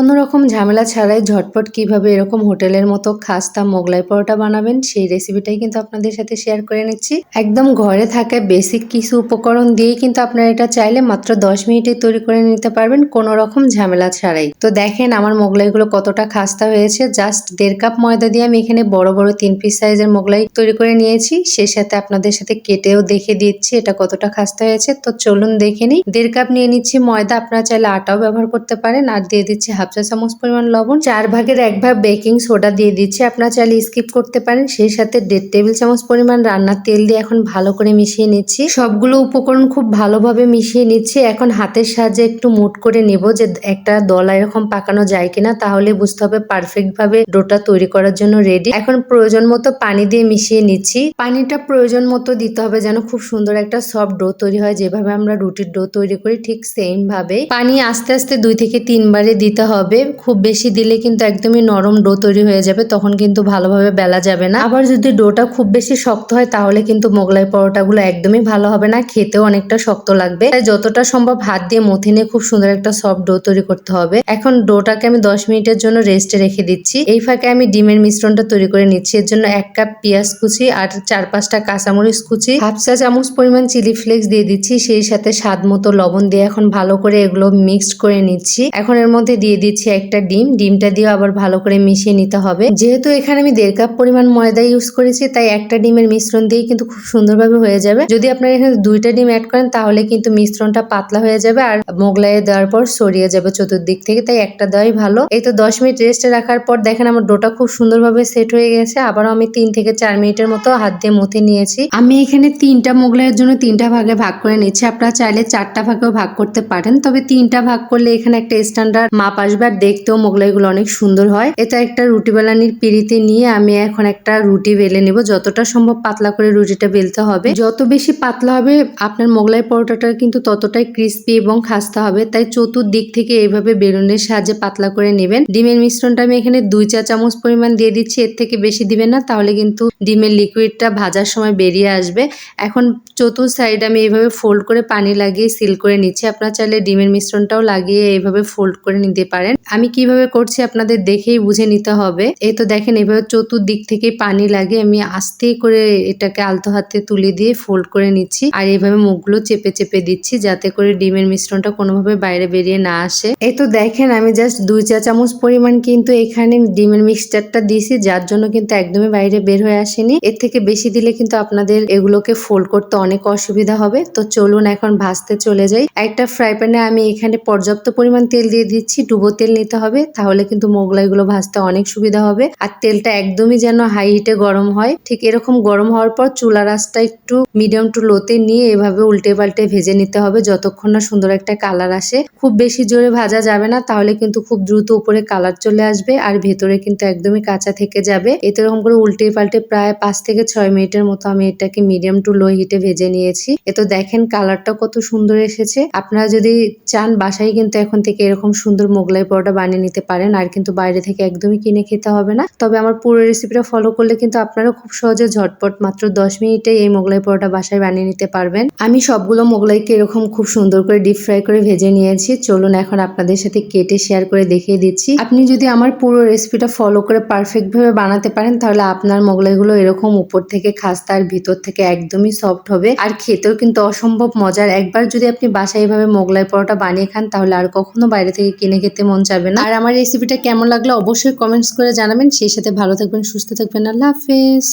কোনো রকম ঝামেলা ছাড়াই ঝটপট কীভাবে এরকম হোটেলের মতো খাস্তা মোগলাই পরোটা বানাবেন, সেই রেসিপিটাই কিন্তু আপনাদের সাথে শেয়ার করে নিচ্ছি। একদম ঘরে থাকা বেসিক কিছু উপকরণ দিয়েই কিন্তু আপনারা এটা চাইলে মাত্র দশ মিনিটে তৈরি করে নিতে পারবেন কোনো রকম ঝামেলা ছাড়াই। তো দেখেন আমার মোগলাইগুলো কতটা খাস্তা হয়েছে জাস্ট দেড় কাপ ময়দা দিয়ে আমি এখানে বড় বড় তিন পিস সাইজের মোগলাই তৈরি করে নিয়েছি। সেই সাথে আপনাদের সাথে কেটেও দেখে দিচ্ছি এটা কতটা খাস্তা হয়েছে। তো চলুন দেখে নিই। দেড় কাপ নিয়ে নিচ্ছি ময়দা, আপনারা চাইলে আটাও ব্যবহার করতে পারেন। আর দিয়ে দিচ্ছি চা চামচ পরিমাণ লবণ, চার ভাগের এক ভাগ বেকিং সোডা দিয়ে দিচ্ছি। আপনারা চাইলে স্কিপ করতে পারেন। সেই সাথে দেড় টেবিল চামচ পরিমাণ রান্নার তেল দিয়ে এখন ভালো করে মিশিয়ে নিচ্ছি। সবগুলো উপকরণ খুব ভালোভাবে মিশিয়ে নিচ্ছি। এখন হাতের সাহায্যে একটু মুট করে নেব যে একটা দলা এরকম পাকানো যায় কিনা, তাহলে বুঝতে হবে পারফেক্ট ভাবে ডোটা তৈরি করার জন্য রেডি এখন প্রয়োজন মতো পানি দিয়ে মিশিয়ে নিচ্ছি। পানিটা প্রয়োজন মতো দিতে হবে যেন খুব সুন্দর একটা সফট ডো তৈরি হয়। যেভাবে আমরা রুটির ডো তৈরি করি ঠিক সেম ভাবে পানি আস্তে আস্তে দুই থেকে তিনবারে দিতে হবে খুব বেশি দিলে কিন্তু একদমই নরম ডো তৈরি হয়ে যাবে, তখন কিন্তু ভালোভাবে বেলা যাবে না। আবার যদি ডোটা খুব বেশি শক্ত হয়, তাহলে কিন্তু মোগলাই পরোটাগুলো একদমই ভালো হবে না, খেতেও অনেকটা শক্ত লাগবে। তাই যতটা সম্ভব হাত দিয়ে মথে নিয়ে খুব সুন্দর একটা সফট ডো তৈরি করতে হবে। এখন ডোটাকে আমি দশ মিনিটের জন্য রেস্টে রেখে দিচ্ছি। এই ফাঁকে আমি ডিমের মিশ্রণটা তৈরি করে নিচ্ছি। এর জন্য এক কাপ পেঁয়াজ কুচি আর চার পাঁচটা কাঁচামরিচ কুচি, হাফ চা চামচ পরিমাণ চিলি ফ্লেক্স দিয়ে দিচ্ছি। সেই সাথে স্বাদ মতো লবণ দিয়ে এখন ভালো করে এগুলো মিক্সড করে নিচ্ছি। এখন এর মধ্যে দিয়ে দিচ্ছি একটা ডিম। ডিমটা দিয়ে আবার ভালো করে মিশিয়ে নিতে হবে। যেহেতু এখানে আমি দেড় কাপ পরিমাণ ময়দা ইউজ করেছি, তাই একটা ডিমের মিশ্রণ দিয়ে কিন্তু খুব সুন্দরভাবে হয়ে যাবে। যদি আপনারা এখানে দুইটা ডিম অ্যাড করেন, তাহলে কিন্তু মিশ্রণটা পাতলা হয়ে যাবে আর মোগলাইয়ে দেওয়ার পর সরিয়ে যাবে চতুর্দিক থেকে, তাই একটা দেওয়াই ভালো। এই তো দশ মিনিট রেস্টে রাখার পর দেখেন আমার ডোটা খুব সুন্দরভাবে সেট হয়ে গেছে। আবারও আমি তিন থেকে চার মিনিটের মতো হাত দিয়ে মথে নিয়েছি। আমি এখানে তিনটা মোগলাইয়ের জন্য তিনটা ভাগে ভাগ করে নিচ্ছি। আপনারা চাইলে চারটা ভাগেও ভাগ করতে পারেন, তবে তিনটা ভাগ করলে এখানে একটা স্ট্যান্ডার্ড মাপ আসবে। আর দেখতেও মোগলাইগুলো অনেক সুন্দর হয়। এটা একটা রুটি বেলানির পিড়িতে নিয়ে আমি এখন একটা রুটি বেলে নিব। যতটা সম্ভব পাতলা করে রুটিটা বেলতে হবে। যত বেশি পাতলা হবে, আপনার মোগলাই পরোটাটা কিন্তু ততটাই ক্রিস্পি এবং খাস্তা হবে। তাই চতুর্দিক থেকে এইভাবে বেলুনের সাহায্যে পাতলা করে নেবেন। ডিমের মিশ্রণটা আমি এখানে দুই চা চামচ পরিমাণ দিয়ে দিচ্ছি। এর থেকে বেশি দিবেন না, তাহলে কিন্তু ডিমের লিকুইডটা ভাজার সময় বেরিয়ে আসবে। এখন চতুর সাইড আমি এইভাবে ফোল্ড করে পানি লাগিয়ে সিল করে নিচ্ছি। আপনার চাইলে ডিমের মিশ্রণটাও লাগিয়ে এইভাবে ফোল্ড করে নিতে পারেন। আমি কীভাবে করছি আপনাদের দেখেই বুঝে নিতে হবে। এই তো দেখেন এইভাবে চতুর্দিক থেকে পানি লাগে। আমি আস্তে করে এটাকে আলতো হাতে তুলে দিয়ে ফোল্ড করে নিচ্ছি। আর এইভাবে মুখগুলো চেপে চেপে দিচ্ছি যাতে করে ডিমের মিশ্রণটা কোনোভাবে বাইরে বেরিয়ে না আসে। এই তো দেখেন, আমি জাস্ট দুই চা চামচ পরিমাণ কিন্তু এখানে ডিমের মিক্সচারটা দিয়েছি, যার জন্য কিন্তু একদমই বাইরে বের হয়ে আসেনি। এর থেকে বেশি দিলে কিন্তু আপনাদের এগুলোকে ফোল্ড করতে অনেক অসুবিধা হবে। তো চলুন এখন ভাজতে চলে যাই। একটা ফ্রাই প্যানে আমি এখানে পর্যাপ্ত পরিমাণ তেল দিয়ে দিচ্ছি। ডুবো তেল নিতে হবে, তাহলে কিন্তু মোগলাইগুলো ভাজতে অনেক সুবিধা হবে। আর তেলটা একদমই যেন হাই হিটে গরম হয়। ঠিক এরকম গরম হওয়ার পর চুলা রাসটা একটু মিডিয়াম টু লোতে নিয়ে এভাবে উল্টে পাল্টে ভেজে নিতে হবে, যতক্ষণ না সুন্দর একটা কালার আসে। খুব বেশি জোরে ভাজা যাবে না, তাহলে কিন্তু খুব দ্রুত উপরে কালার চলে আসবে আর ভেতরে কিন্তু একদমই কাঁচা থেকে যাবে। এতে এরকম করে উল্টে পাল্টে প্রায় পাঁচ থেকে ছয় মিনিটের মতো আমি এটাকে মিডিয়াম টু লো হিটে ভেজে নিয়েছি। এ তো দেখেন কালারটা কত সুন্দর এসেছে। আপনারা যদি চান বাসায় কিন্তু এখন থেকে এরকম সুন্দর মোগলাই পরোটা বানিয়ে নিতে পারেন আর কিন্তু বাইরে থেকে একদমই কিনে খেতে হবে না। তবে আমার পুরো রেসিপিটা ফলো করলে কিন্তু আপনারা খুব সহজে ঝটপট মাত্র দশ মিনিটে এই মোগলাই পরোটা বাসায় বানিয়ে নিতে পারবেন। আমি সবগুলো মোগলাইকে এরকম খুব সুন্দর করে ডিপ ফ্রাই করে ভেজে নিয়েছি। চলুন এখন আপনাদের সাথে কেটে শেয়ার করে দেখিয়ে দিচ্ছি। আপনি যদি আমার পুরো রেসিপিটা ফলো করে পারফেক্ট ভাবে বানাতে পারেন, তাহলে আপনার মোগলাইগুলো এরকম উপর থেকে খাস্তা আর ভিতর থেকে একদমই সফট হবে। আর খেতেও কিন্তু অসম্ভব মজার। একবার যদি আপনি বাসায় এভাবে মোগলাই পরোটা বানিয়ে খান, তাহলে আর কখনো বাইরে থেকে কিনে খেতে মন চাবে না। আর আমার রেসিপিটা কেমন লাগল অবশ্যই কমেন্টস করে জানাবেন। সেই সাথে ভালো থাকবেন, সুস্থ থাকবেন। আল্লাহ হাফেজ।